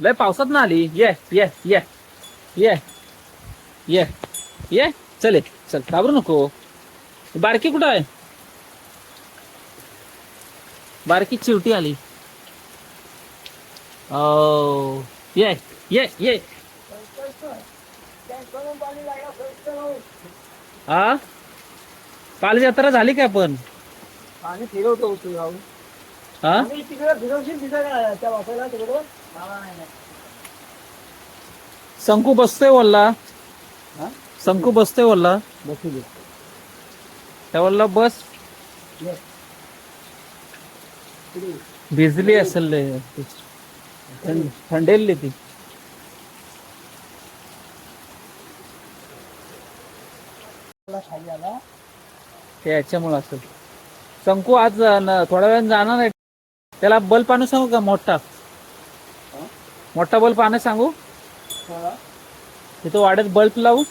लय पावसात ना आली. ये ये ये ये ये ये. चल चल घाबरू नको. बारकी कुठं आहे? बारकी चिवटी आली. ओ ये ये ये. हा काल जत्रा झाली काय पण? पाणी फिरवतो तू हा? शंकू बसतोय वल्ला. हा? शंकू बसतोय वल्ला. त्या वल्ला बस. भिजली असेल लय. थंड- थंडेलली ती. थोडा खाली आला. ते याच्यामुळे असेल. शंकू आज थोड्या वेळाने जाणार आहे. त्याला बल्ब आणू सांगू का मोठा? मोठा बल्ब आणू सांगू. तिथं वाड्यात बल्ब लावू.